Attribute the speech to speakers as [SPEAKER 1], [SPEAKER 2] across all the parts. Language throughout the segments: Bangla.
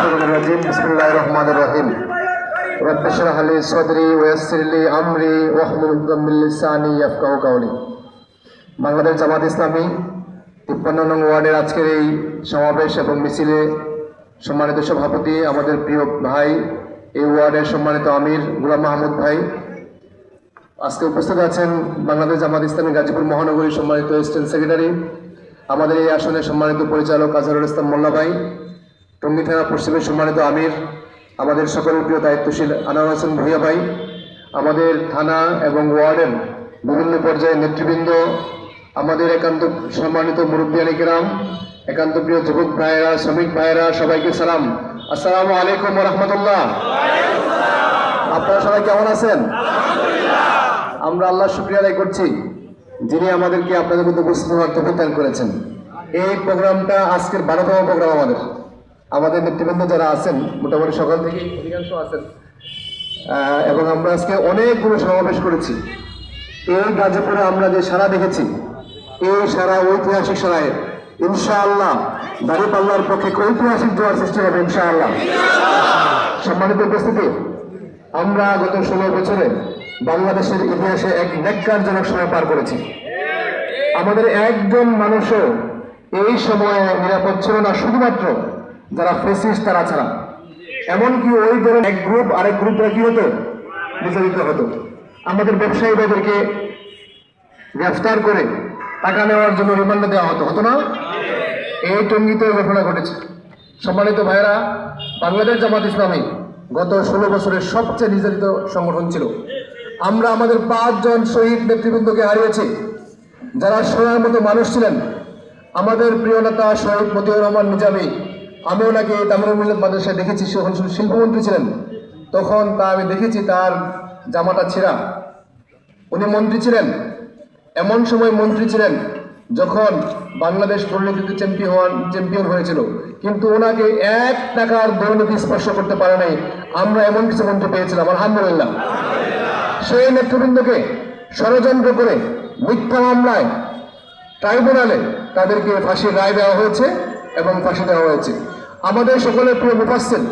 [SPEAKER 1] الشيطان الرجيم بسم الله الرحمن الرحيم رب اشرح لي صدري ويسر لي امري واحلل عقدة من لساني يفقهوا قولي বাংলাদেশ জামাত ইসলামী তিপ্পান্ন নং ওয়ার্ডের আজকের এই সমাবেশ এবং মিছিলে সম্মানিত সভাপতি আমাদের প্রিয় ভাই এই ওয়ার্ডের সম্মানিত আমির গুলাম মাহমুদ ভাই আজকে উপস্থিত আছেন বাংলাদেশ জামাত ইসলামী গাজীপুর মহানগরীর সম্মানিত স্টেট সেক্রেটারি আমাদের এই আসনের সম্মানিত পরিচালক আজহারুল ইসলাম মোল্লা ভাই টঙ্গী থানা পশ্চিমের সম্মানিত আমির আমাদের সকলের প্রিয় দায়িত্বশীল আনোয়ার হোসেন ভূঁইয়া ভাই আমাদের থানা এবং ওয়ার্ডের বিভিন্ন পর্যায়ের নেতৃবৃন্দ আমাদের একান্ত সম্মানিত মুরব্বিয়ানি কেরাম একান্ত প্রিয় যুবক ভাইয়েরা শ্রমিক ভাইয়েরা সবাইকে সালাম। আসসালামু আলাইকুম রহমতুল্লাহ। আপনারা সবাই কেমন আছেন? আমরা আল্লাহ শুক্রিয়া আদায় করছি যিনি আমাদেরকে আপনাদের মধ্যে উপস্থিত হওয়ার তফিক দান করেছেন। এই প্রোগ্রামটা আজকের বারোতম প্রোগ্রাম আমাদের। আমাদের নেতৃবৃন্দ যারা আছেন, মোটামুটি সকাল থেকে অধিকাংশ আছেন এবং আমরা আজকে অনেকগুলো সমাবেশ করেছি। এই গাজীপুরে আমরা যে সারা দেখেছি, এই সারা ঐতিহাসিক সারায়, ইনশাআল্লাহ দাঁড়িপাল্লার পক্ষে ঐতিহাসিক জোয়ার সৃষ্টি হবে, ইনশাআল্লাহ। সম্মানিত উপস্থিতি, আমরা গত ষোলো বছরে বাংলাদেশের ইতিহাসে এক ন্যাক্কারজনক সময় পার করেছি। আমাদের একজন মানুষও এই সময়ে নিরাপদ ছিল না, শুধুমাত্র যারা ফেসিস্ট তারা ছাড়া এমনকি ওই ধরনের এক গ্রুপ আরেক গ্রুপরা কি হতো? নির্যাতিত হতো। আমাদের ব্যবসায়ী ভাইদেরকে গ্রেফতার করে টাকা নেওয়ার জন্য রিমান্ডে দেওয়া হতো। হতো না? এই টঙ্গিতে ঘটনা ঘটেছে। সম্মানিত ভাইরা বাংলাদেশ জামাত ইসলামী গত ষোলো বছরের সবচেয়ে নির্যাতিত সংগঠন ছিল। আমরা আমাদের পাঁচজন শহীদ নেতৃবৃন্দকে হারিয়েছি। যারা সোনার মতো মানুষ ছিলেন, আমাদের প্রিয় নেতা শহীদ মতিউর রহমান নিজামী আমি ওনাকে তামিল মাদ্রাসায় দেখেছি যখন শিল্পমন্ত্রী ছিলেন, তখন তা আমি দেখেছি তার জামাটা ছেঁড়া। উনি মন্ত্রী ছিলেন, এমন সময় মন্ত্রী ছিলেন যখন বাংলাদেশ দুর্নীতিতে চ্যাম্পিয়ন চ্যাম্পিয়ন হয়েছিল। কিন্তু ওনাকে এক টাকার দুর্নীতি স্পর্শ করতে পারে নাই। আমরা এমন কিছু মন্ত্রী পেয়েছিলাম, আলহামদুলিল্লাহ। সেই নেতৃবৃন্দকে ষড়যন্ত্র করে মিথ্যা মামলায় ট্রাইব্যুনালে তাদেরকে ফাঁসির রায় দেওয়া হয়েছে। এবং ফাঁসি দেওয়া হয়েছে আমাদের সকলের প্রিয় মুফাসসির,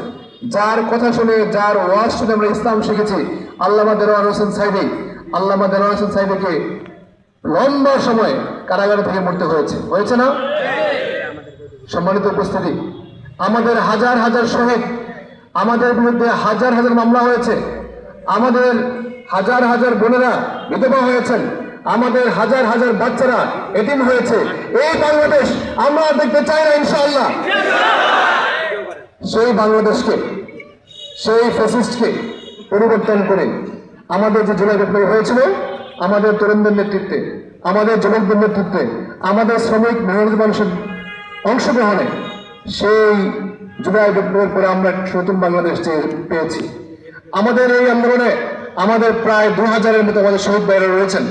[SPEAKER 1] যার কথা শুনে, যার ওয়াজ শুনে আমরা ইসলাম শিখেছি, আল্লামা দেওয়ার হোসেন সাইদি। আল্লামা দেওয়ার হোসেন সাইদিকে লম্বা সময় কারাগারে থেকে মরতে হয়েছে। হয়েছে না? সম্মানিত উপস্থিতি, আমাদের হাজার হাজার শহীদ, আমাদের বিরুদ্ধে হাজার হাজার মামলা হয়েছে, আমাদের হাজার হাজার বোনেরা বিধবা হয়েছেন। আমাদের হাজার হাজার বাচ্চারা এটিম হয়েছে। এই বাংলাদেশ আমরা দেখতে চাই না, ইনশাআল্লাহ। সেই বাংলাদেশকে, সেই ফ্যাসিস্টকে পরিবর্তন করে আমাদের যে জুলাই বিপ্লব হয়েছিল, আমাদের তরুণদের নেতৃত্বে, আমাদের যুবকদের নেতৃত্বে, আমাদের শ্রমিক মেহনত মানুষের অংশগ্রহণে সেই জুলাই বিপ্লবের পরে আমরা নতুন বাংলাদেশ পেয়েছি। আমাদের এই আন্দোলনে আমাদের প্রায় দু হাজারের মতো আমাদের শহীদ বাইরে রয়েছেন।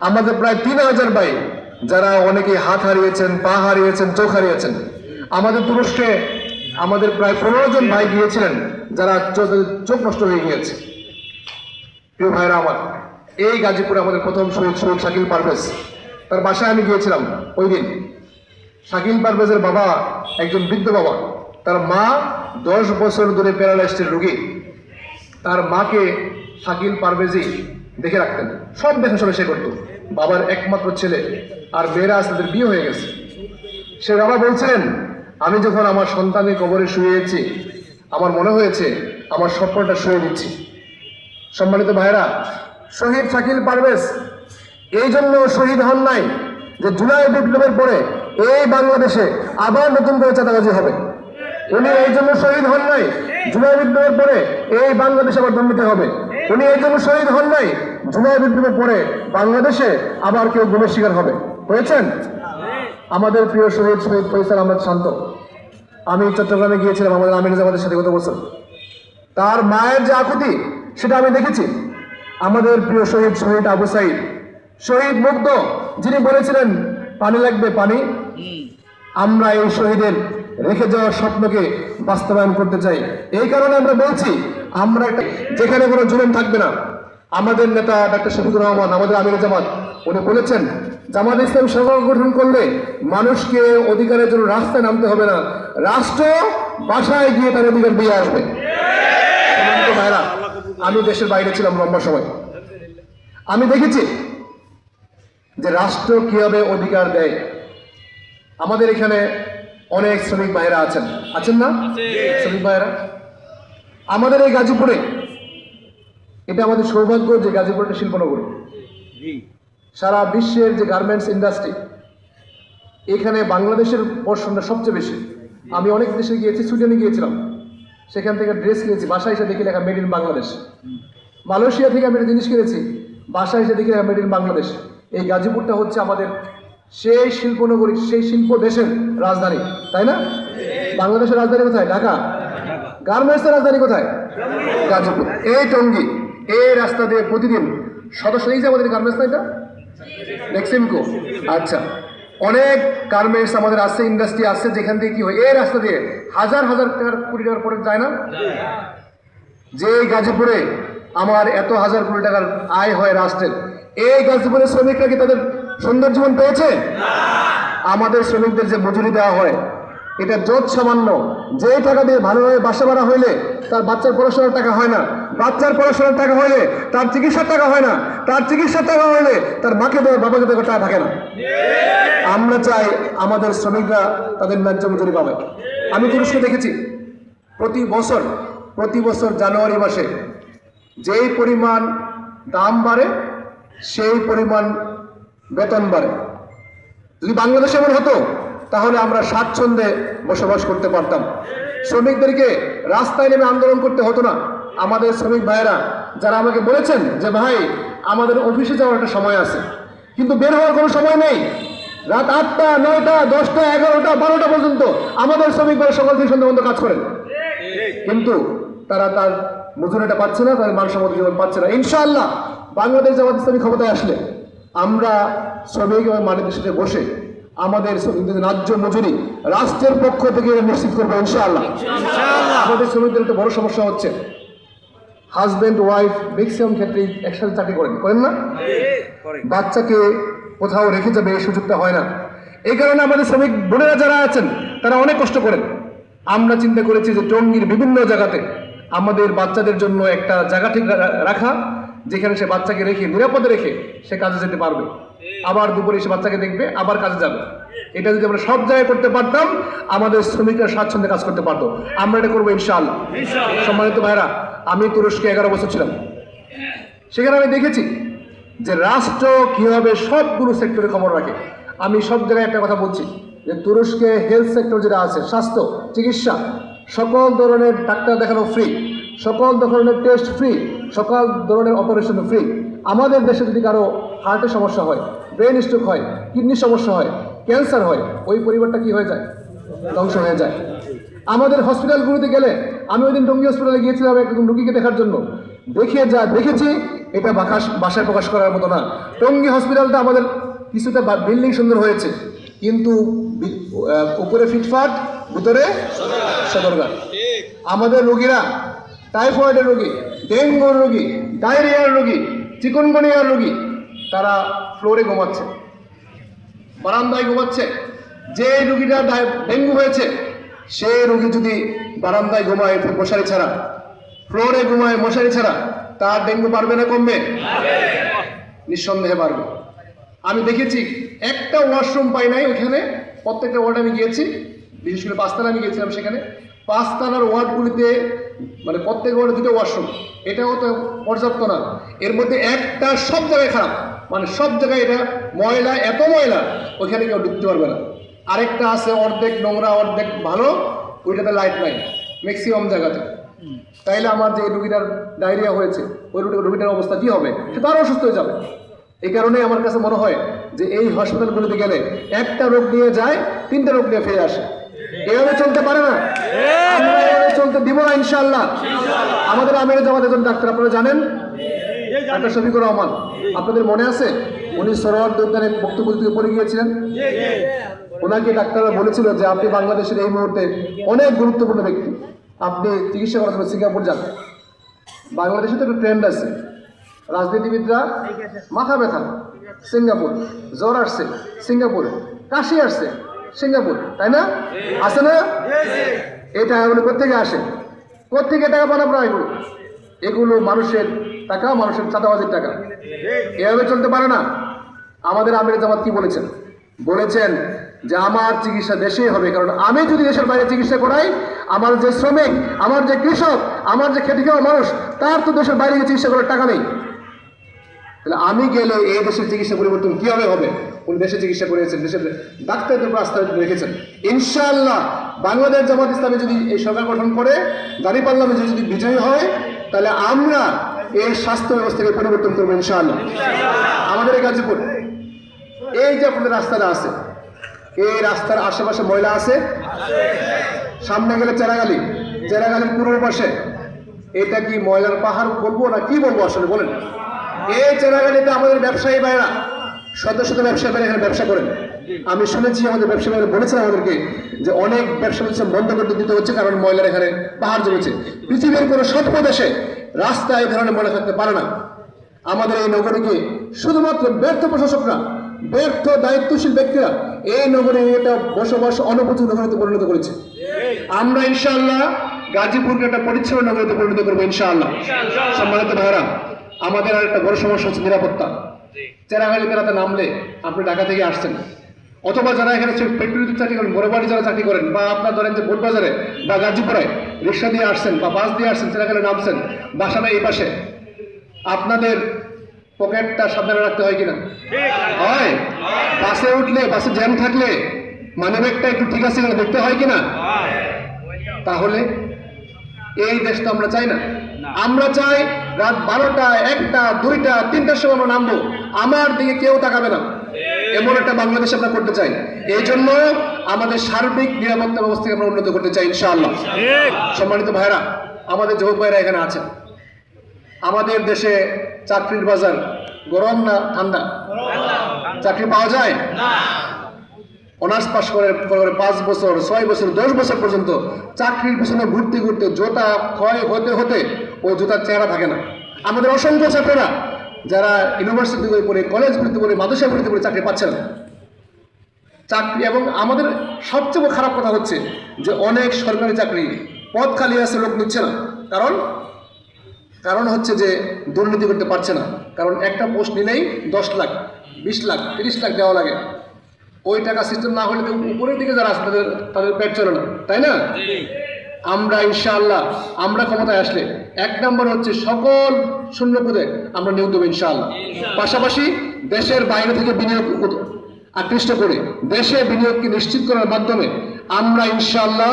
[SPEAKER 1] আমাদের প্রায় তিন হাজার ভাই যারা অনেকে হাত হারিয়েছেন, পা হারিয়েছেন, চোখ হারিয়েছেন। আমাদের তুরস্কে আমাদের প্রায় পনেরো জন ভাই গিয়েছিলেন যারা চোখ- নষ্ট হয়ে গিয়েছে। প্রিয় ভাইরা আমার, এই গাজীপুরে আমাদের প্রথম শহীদ শহীদ শাকিল পারভেজ। তার বাসায় আমি গিয়েছিলাম ওই দিন। শাকিল পারভেজের বাবা একজন বৃদ্ধ বাবা। তার মা দশ বছর ধরে প্যারালাইস্টের রোগী। তার মাকে শাকিল পারভেজি দেখে রাখতেন। সব দেখাশোনা সে করতো। বাবার একমাত্র ছেলে আর মেয়েরা আজ তাদের বিয়ে হয়ে গেছে। সে বাবা বলছিলেন, আমি যখন আমার সন্তানের কবরে শুয়েছি, আমার মনে হয়েছে আমার স্বপ্নটা শুয়ে দিচ্ছি সম্মানিত ভাইরা শহীদ শাকিল পারভেজ এই জন্য শহীদ হন নাই যে জুলাই বিপ্লবের পরে এই বাংলাদেশে আবার নতুন করে চাঁদাবাজি হবে। উনি এই জন্য শহীদ হন নাই। জুলাই বিপ্লবের পরে এই বাংলাদেশে আবার দুর্নীতি হবে। উনি এই জন্য শহীদ হন নাই জুলাই বিপ্লবের পরে বাংলাদেশে আবার কেউ গুমের শিকার হবে। হয়েছেন? আমাদের প্রিয় শহীদ শহীদ ফৈসাল আহমদ শান্ত। আমি চট্টগ্রামে গিয়েছিলাম, আমাদের আমির জামাতের সাথে গত বছর। তার মায়ের যে আকুতি, সেটা আমি দেখেছি। আমাদের প্রিয় শহীদ শহীদ আবু সাইদ। শহীদ মুগ্ধ, যিনি বলেছিলেন, পানি লাগবে, পানি। আমরা এই শহীদের রেখে যাওয়ার স্বপ্নকে বাস্তবায়ন করতে চাই। এই কারণে আমরা বলছি, আমরা যেখানে কোনো জুলুম থাকবে না। আমাদের নেতা ডাক্তার শফিকুর রহমান আমাদের আমির জামাত উনি বলেছেন জামাত ইসলাম সরকার গঠন করলে মানুষকে অধিকারের জন্য রাস্তায় নামতে হবে না। রাষ্ট্র বাসায় গিয়ে তার অধিকার দিয়ে আসবে। ভাইরা, আমি দেশের বাইরে ছিলাম লম্বা সময়। আমি দেখেছি যে রাষ্ট্র কীভাবে অধিকার দেয়। আমাদের এখানে অনেক শ্রমিক ভাইরা আছেন। আছেন না? শ্রমিক ভাইরা? আমাদের এই গাজীপুরে এটা আমাদের সৌভাগ্য যে গাজীপুর একটা শিল্পনগরী সারা বিশ্বের যে গার্মেন্টস ইন্ডাস্ট্রি এখানে বাংলাদেশের পোর্শনটা সবচেয়ে বেশি। আমি অনেক দেশে গিয়েছি সুইডেনে গিয়েছিলাম। সেখান থেকে ড্রেস কিনেছি বাসায় এসে দেখি লেখা মেড ইন বাংলাদেশ মালয়েশিয়া থেকে আমি একটা জিনিস কিনেছি বাসায় এসে দেখি লেখা মেড ইন বাংলাদেশ এই গাজীপুরটা হচ্ছে আমাদের সেই শিল্পনগরী সেই শিল্প দেশের রাজধানী তাই না? বাংলাদেশের রাজধানী কোথায়? ঢাকা। গার্মেন্টসের রাজধানী কোথায়? গাজীপুর। এই টঙ্গী। এই রাস্তা দিয়ে প্রতিদিন সদস্য, এই যে আমাদের গার্মেন্টস না এটা? নেক্সিমকো আচ্ছা অনেক গার্মেন্টস আমাদের আছে ইন্ডাস্ট্রি আছে যেখান থেকে কি হয়, এই রাস্তা দিয়ে হাজার হাজার টাকার, কোটি টাকার পরে যায় না? যে গাজীপুরে আমার এত হাজার, কোটি টাকার আয় হয় রাষ্ট্রের, এই গাজীপুরের শ্রমিকরা কি তাদের সুন্দর জীবন পেয়েছে? আমাদের শ্রমিকদের যে মজুরি দেওয়া হয়, এটা যত সামান্য। যে টাকা দিয়ে ভালোভাবে বাসা ভাড়া হইলে তার বাচ্চার পড়াশোনার টাকা হয় না। বাচ্চার পড়াশোনার টাকা হইলে তার চিকিৎসার টাকা হয় না। তার চিকিৎসার টাকা হইলে তার মাকে দেওয়ার বাবাকে দেওয়ার টাকা থাকে না। আমরা চাই আমাদের শ্রমিকরা তাদের ন্যায্য মজুরি পাবে। আমি তুরস্কে দেখেছি, প্রতি বছর প্রতি বছর জানুয়ারি মাসে যেই পরিমাণ দাম বাড়ে, সেই পরিমাণ বেতন বাড়ে। যদি বাংলাদেশে এমন হতো, তাহলে আমরা স্বাচ্ছন্দ্যে বসবাস করতে পারতাম। শ্রমিকদেরকে রাস্তায় নেমে আন্দোলন করতে হতো না। আমাদের শ্রমিক ভাইয়েরা যারা আমাকে বলেছেন যে ভাই আমাদের অফিসে যাওয়ার একটা সময় আছে। কিন্তু বের হওয়ার কোনো সময় নেই। রাত আটটা নয়টা দশটা এগারোটা বারোটা পর্যন্ত আমাদের শ্রমিক ভাই সকাল থেকে সন্ধ্যা পর্যন্ত কাজ করেন। কিন্তু তারা তার মজুরিটা পাচ্ছে না তার মানসম্মত জীবন পাচ্ছে না। ইনশাআল্লাহ বাংলাদেশ জামাত ইসলামী ক্ষমতায় আসলে আমরা শ্রমিক এবং মালিকদের সাথে বসে আমাদের ন্যায্য মজুরি রাষ্ট্রের পক্ষ থেকে নিশ্চিত করব ইনশাআল্লাহ। আমাদের শ্রমিকদের একটা বড় সমস্যা হচ্ছে। হাজব্যান্ড ওয়াইফ ম্যাক্সিমাম ক্ষেত্রে একসাথে চাকরি করেন। করেন না? বাচ্চাকে কোথাও রেখে যাবে এই সুযোগটা হয় না। এই কারণে আমাদের শ্রমিক বোনেরা যারা আছেন তারা অনেক কষ্ট করেন। আমরা চিন্তা করেছি যে টঙ্গীর বিভিন্ন জায়গাতে আমাদের বাচ্চাদের জন্য একটা জায়গা ঠিক রাখা যেখানে সে বাচ্চাকে রেখে নিরাপদে রেখে সে কাজে যেতে পারবে। আবার দুপুরে সে বাচ্চাকে দেখবে আবার কাজে যাবে। এটা যদি আমরা সব জায়গায় করতে পারতাম আমাদের শ্রমিকরা স্বাচ্ছন্দ্যে কাজ করতে পারতো। আমরা এটা করব ইনশাআল্লাহ। সম্মানিত ভাইরা আমি তুরস্কে এগারো বছর ছিলাম। সেখানে আমি দেখেছি যে রাষ্ট্র কীভাবে সবগুলো সেক্টরে খবর রাখে। আমি সব জায়গায় একটা কথা বলছি যে তুরস্কে হেলথ সেক্টর যেটা আছে, স্বাস্থ্য, চিকিৎসা, সকল ধরনের ডাক্তার দেখানো ফ্রি সকল ধরনের টেস্ট ফ্রি সকল ধরনের অপারেশন ফ্রি আমাদের দেশে যদি কারও হার্টের সমস্যা হয় ব্রেন স্ট্রোক হয় কিডনির সমস্যা হয় ক্যান্সার হয়, ওই পরিবারটা কি হয়ে যায়? ধ্বংস হয়ে যায়। আমাদের হসপিটালগুলোতে গেলে আমি ওই দিন টঙ্গী হসপিটালে গিয়েছিলাম একজন রুগীকে দেখার জন্য। দেখে যা, দেখেছি, এটা বাকাশ, বাসায় প্রকাশ করার মতো না। টঙ্গী হসপিটালটা আমাদের কিছুটা বিল্ডিং সুন্দর হয়েছে। কিন্তু উপরে ফিটফাট, ভিতরে সদরঘাট। আমাদের রোগীরা টাইফয়েডের রোগী, ডেঙ্গুর রোগী, ডায়রিয়ার রোগী, চিকনগুনিয়ার রোগী, তারা ফ্লোরে ঘুমাচ্ছে। বারান্দায় ঘুমাচ্ছে। যে রুগীটা ডেঙ্গু হয়েছে সেই রুগী যদি বারান্দায় ঘুমায় মশারি ছাড়া, ফ্লোরে ঘুমায় মশারি ছাড়া, তার ডেঙ্গু পারবে না কমবে? নিঃসন্দেহে পারবে আমি দেখেছি, একটা ওয়াশরুম পাই নাই ওখানে, প্রত্যেকটা ওয়ার্ড আমি গিয়েছি, বিশেষ করে পাঁচতলা আমি গিয়েছিলাম সেখানে। পাঁচতলার ওয়ার্ডগুলিতে মানে প্রত্যেক ওয়ার্ডে দুটো ওয়াশরুম, এটাও তো পর্যাপ্ত না। এর মধ্যে একটা সব জায়গায় খারাপ মানে সব জায়গায় এটা ময়লা, এত ময়লা ওইখানে কেউ ঢুকতে পারবে না। আরেকটা আছে অর্ধেক নোংরা অর্ধেক ভালো ওইটাতে লাইট নাই ম্যাক্সিমাম জায়গাতে। তাইলে আমার যে রুগীটার ডায়রিয়া হয়েছে ওই রুগী- রুগীটার অবস্থা কী হবে? সে তো আরও অসুস্থ হয়ে যাবে। এই কারণে আমার কাছে মনে হয় যে এই হসপিটালগুলোতে গেলে একটা রোগ নিয়ে যায় তিনটা রোগ নিয়ে ফিরে আসে। এভাবে চলতে পারে না? আমরা এভাবে চলতে দিব না ইনশাল্লাহ আমাদের আমির জামাত একজন ডাক্তার আপনারা জানেন। ডাক্তার শফিকুর রহমান আপনাদের মনে আছে? উনি সরোয়ার উদ্যানে বক্তব্য দিতে পড়ে গিয়েছিলেন। ওনাকে ডাক্তাররা বলেছিল যে আপনি বাংলাদেশের এই মুহূর্তে অনেক গুরুত্বপূর্ণ ব্যক্তি। আপনি চিকিৎসা করার জন্য সিঙ্গাপুর যান। বাংলাদেশে তো একটা ট্রেন্ড আছে। রাজনীতিবিদরা মাথা ব্যথা। সিঙ্গাপুর। জ্বর আসছে। সিঙ্গাপুর। কাশি আসছে। সিঙ্গাপুর। তাই না? আসে না? এই টাকাগুলো কোথেকে আসে? কোথেকে টাকা পান আপনারা এগুলো এগুলো মানুষের টাকা মানুষের চাঁদাবাজির টাকা। এভাবে চলতে পারে না। আমাদের আমির জামাত কি বলেছেন? বলেছেন যে আমার চিকিৎসা দেশেই হবে, কারণ আমি যদি দেশের বাইরে চিকিৎসা করাই, আমার যে শ্রমিক, আমার যে কৃষক, আমার যে খেটে খাওয়া মানুষ, তার তো দেশের বাইরে চিকিৎসা করার টাকা নেই। তাহলে আমি গেলে এই দেশের চিকিৎসা পরিবর্তন কীভাবে হবে? উনি দেশে চিকিৎসা করেছেন? দেশের ডাক্তারদের উপর আস্থা রেখেছেন। ইনশাআল্লাহ বাংলাদেশ জামাত ইসলামী যদি এই সরকার গঠন করে দাঁড়িয়ে পার্লামেন্টে যদি বিজয়ী হয়, তাহলে আমরা এই স্বাস্থ্য ব্যবস্থাকে পরিবর্তন করব ইনশাআল্লাহ। আমাদের এই গাজীপুর এই যে আপনাদের রাস্তাটা আছে, এই রাস্তার আশেপাশে ময়লা আছে? সামনে গেলে চেরাগালি, চেরাগালির পূর্ব পাশে। এটা কি ময়লার পাহাড় বলব না কি বলব আসলে, বলেন। এই চেরাগালিতে আমাদের ব্যবসায়ী ভাইরা শত শত ব্যবসায়ী ভাইরা এখানে ব্যবসা করেন। আমি শুনেছি আমাদের ব্যবসায়ী ভাইরা বলেছেন আমাদেরকে যে অনেক ব্যবসা প্রতিষ্ঠান বন্ধ করতে দিতে হচ্ছে কারণ ময়লার এখানে পাহাড় জমেছে। পৃথিবীর কোনো সভ্য দেশে রাস্তায় এই ধরনের ময়লা থাকতে পারে না। আমাদের এই নগরীকে শুধুমাত্র ব্যর্থ প্রশাসকরা ব্যর্থ দায়িত্বশীল ব্যক্তিরা এই নগরে এটা বসবাস অনুপযোগী নগরীতে পরিণত করেছে। আমরা ইনশাআল্লাহ গাজীপুরকে একটা পরিচ্ছন্ন নগরীতে পরিণত করব ইনশাআল্লাহ। সম্মানিত ভাইরা আমাদের আর একটা বড় সমস্যা হচ্ছে নিরাপত্তা। চেরাগালি বেড়াতে নামলে আপনি ঢাকা থেকে আসছেন। অথবা যারা এখানে ফ্যাক্টরিতে চাকরি করেন বড় বাড়ি যারা চাকরি করেন বা আপনার ধরেন যে বোটবাজারে বা গাজীপুরে রিক্সা দিয়ে আসছেন বা বাস দিয়ে আসছেন চেরাগালে নামছেন বাসাটা এই পাশে। আপনাদের পকেটটা সাবধানে রাখতে হয় কিনা? হয়? বাসে উঠলে বাসে জ্যাম থাকলে মানিব্যাগটা একটু ঠিক আছে কিনা দেখতে হয় কিনা? তাহলে এই দেশ তো আমরা চাই না। আমরা চাই রাত বারোটা একটা দুইটা তিনটার সময় আমরা নামবো। আমার দিকে কেউ তাকাবে না। এমন একটা বাংলাদেশ আমরা করতে চাই। এই জন্য আমাদের সার্বিক নিরাপত্তা ব্যবস্থাকে আমরা উন্নত করতে চাই ইনশাআল্লাহ। সম্মানিত ভাইরা আমাদের যুবক ভাইরা এখানে আছেন। আমাদের দেশে চাকরির বাজার গরম না ঠান্ডা? চাকরি পাওয়া যায়? অনার্স পাস করে করে পাঁচ বছর ছয় বছর দশ বছর পর্যন্ত চাকরির পিছনে ঘুরতে ঘুরতে জোতা ক্ষয় হতে হতে ও জোতার চেহারা থাকে না। আমাদের অসংখ্য ছাত্ররা যারা ইউনিভার্সিটিতে পড়ে কলেজ কলেজগুলিতে পড়ে মাদ্রাসাগুলিতে পড়ে চাকরি পাচ্ছে না। চাকরি এবং আমাদের সবচেয়ে খারাপ কথা হচ্ছে যে অনেক সরকারি চাকরি পদ খালি আছে লোক নিচ্ছে না। কারণ কারণ হচ্ছে যে দুর্নীতি করতে পারছে না। কারণ একটা পোস্ট নিলেই দশ লাখ বিশ লাখ তিরিশ লাখ দেওয়া লাগে। ওই টাকা সিস্টেম না হলে তো উপরের দিকে যারা আছে তাদের তাদের পেট চলে না। তাই না? আমরা ইনশাআল্লাহ আমরা ক্ষমতায় আসলে এক নম্বর হচ্ছে সকল শূন্য পদে আমরা নিয়োগ দেবো ইনশাআল্লাহ। পাশাপাশি দেশের বাইরে থেকে বিনিয়োগ আকৃষ্ট করে দেশে বিনিয়োগকে নিশ্চিত করার মাধ্যমে আমরা ইনশাআল্লাহ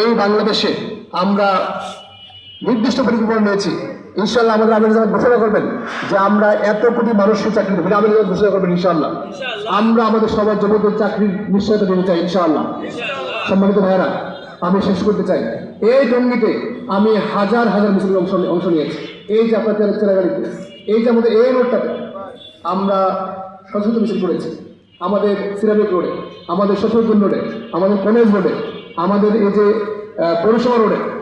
[SPEAKER 1] এই বাংলাদেশে আমরা নির্দিষ্ট পরিকল্পনা নিয়েছি ইনশাল্লাহ আমাদের আমির জামাত ঘোষণা করবেন যে আমরা এত কোটি মানুষকে চাকরি দেবো। আমির জামাত ঘোষণা করবেন ইনশাল্লাহ আমরা আমাদের সবার যুবকদের চাকরির নিশ্চয়তা দিতে চাই ইনশাআল্লাহ। সম্মানিত ভাইয়েরা আমি শেষ করতে চাই। এই জঙ্গিতে আমি হাজার হাজার মুসলিম অংশ অংশ নিয়েছি। এই যে আপনার চেরা- চেরাগাড়িতে এই যে আমাদের এই রোডটাতে আমরা শত মিছিল করেছি। আমাদের সিরামিক রোডে আমাদের শত্রুদ্দিন রোডে আমাদের কলেজ রোডে আমাদের এই যে পৌরসভা রোডে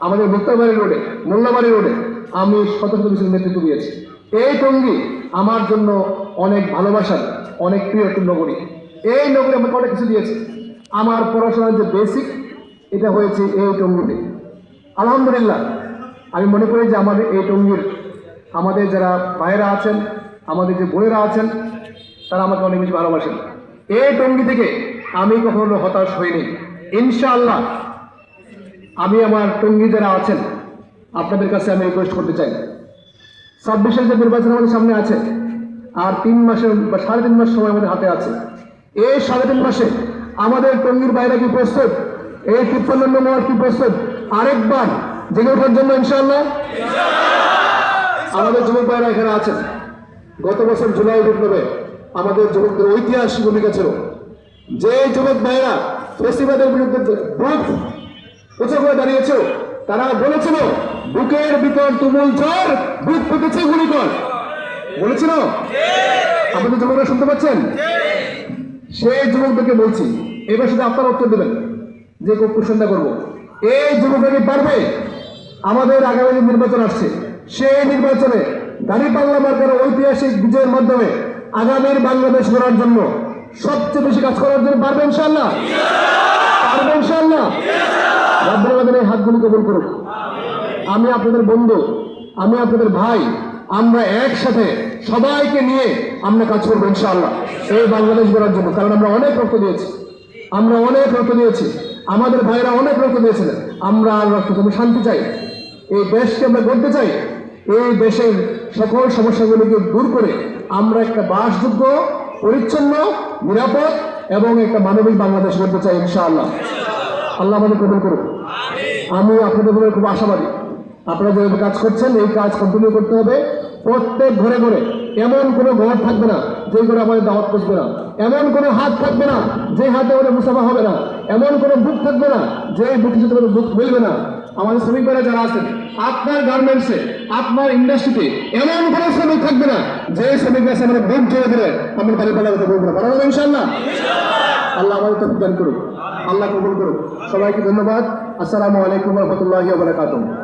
[SPEAKER 1] আমাদের মুক্তাবাড়ি রোডে, মোল্লাবাড়ি রোডে আমি শত শত মিছিল নেতৃত্ব দিয়েছি। এই টঙ্গি আমার জন্য অনেক ভালোবাসার অনেক প্রিয় একটি নগরী। এই নগরী আমাকে অনেক কিছু দিয়েছে। আমার পড়াশোনার যে বেসিক এটা হয়েছে এই টঙ্গিতে। আলহামদুলিল্লাহ, আমি মনে করি যে আমাদের এই টঙ্গির, আমাদের যারা ভাইয়েরা আছেন, আমাদের যে বোনেরা আছেন, তারা আমাকে অনেক বেশি ভালোবাসেন। এই টঙ্গি থেকে আমি কখনো হতাশ হইনি। ইনশাআল্লাহ আমি আমার টঙ্গি যারা আছেন, আপনাদের কাছে আমি রিকোয়েস্ট করতে চাই। ছাব্বিশের যে নির্বাচন আমাদের সামনে আছে, আর তিন মাসের, বা সাড়ে তিন মাস সময় আমাদের হাতে আছে। এই সাড়ে তিন মাসে আমাদের টঙ্গির বাইরে কি প্রস্তুত? এই তিপ্পান্ন নম্বর কি প্রস্তুত? আরেকবার জেগে ওঠার জন্য ইনশাআল্লাহ। আমাদের যুবক ভাইরা এখানে আছেন। গত বছর জুলাই বিপ্লবে আমাদের যুবকদের ঐতিহাসিক ভূমিকা ছিল। যে যুবক ভাইরা ফেস্টিভ্যালের বিরুদ্ধে বুক উঁচু করে দাঁড়িয়েছিল তারা বলেছিল বুকের ভিতর তুমুল ঝড় বুক ফুটেছে গুলি কর বলেছিল আমাদের যুবকরা শুনতে পাচ্ছেন? সেই যুবকদেরকে বলছি এবার শুধু আপনার উত্তর দেবেন যে প্রসন্ন করব। এই যুবকরা পারবে? আমাদের আগামী যে নির্বাচন আসছে সেই নির্বাচনে
[SPEAKER 2] দাঁড়িপাল্লা মার্কার ঐতিহাসিক বিজয়ের মাধ্যমে আগামীর বাংলাদেশ গড়ার জন্য সবচেয়ে বেশি কাজ করার জন্য পারবে ইনশাল্লাহ পারবে ইনশাল্লাহ রব্বুল এই হাতগুলি কবুল করুক আমি আপনাদের বন্ধু, আমি আপনাদের ভাই, আমরা একসাথে সবাইকে নিয়ে আমরা কাজ করব ইনশাআল্লাহ। এই বাংলাদেশ গড়ার জন্য, কারণ আমরা অনেক রক্ত দিয়েছি। আমরা অনেক রক্ত দিয়েছি। আমাদের ভাইরা অনেক রক্ত দিয়েছিলেন। আমরা আর রক্ত তুমি শান্তি চাই। এই দেশকে আমরা গড়তে চাই। এই দেশের সকল সমস্যাগুলিকে দূর করে আমরা একটা বাসযোগ্য, পরিচ্ছন্ন, নিরাপদ এবং একটা মানবিক বাংলাদেশ গড়তে চাই ইনশাআল্লাহ। আল্লাহ আমাদের কবুল করুক। আমি আপনাদের উপরে খুব আশাবাদী। আপনারা যেভাবে কাজ করছেন, এই কাজ কন্টিনিউ করতে হবে। প্রত্যেক ঘরে ঘরে এমন কোনো ঘর থাকবে না যে ঘরে আমাদের দাওয়াত বসবে না। এমন কোনো হাত থাকবে না যে হাতে আমাদের মুসাফা হবে না। এমন কোনো বুক থাকবে না যে বুকের সাথে কোনো বুক মিলবে না। আমাদের শ্রমিক ভাইরা যারা আছেন, আপনার গার্মেন্টসে আপনার ইন্ডাস্ট্রিতে এমন কোনো শ্রমিক থাকবে না যে শ্রমিক কাছে আমরা বুক জড়ে দিলে আমরা তাদের পালা কথা বলব না পারা ইনশাল্লাহ আল্লাহ আমাদের তো দান করুক। আল্লাহ কবুল করুক। সবাইকে ধন্যবাদ। আসসালামু আলাইকুম রহমতুল্লাহ বারাকাতুহ।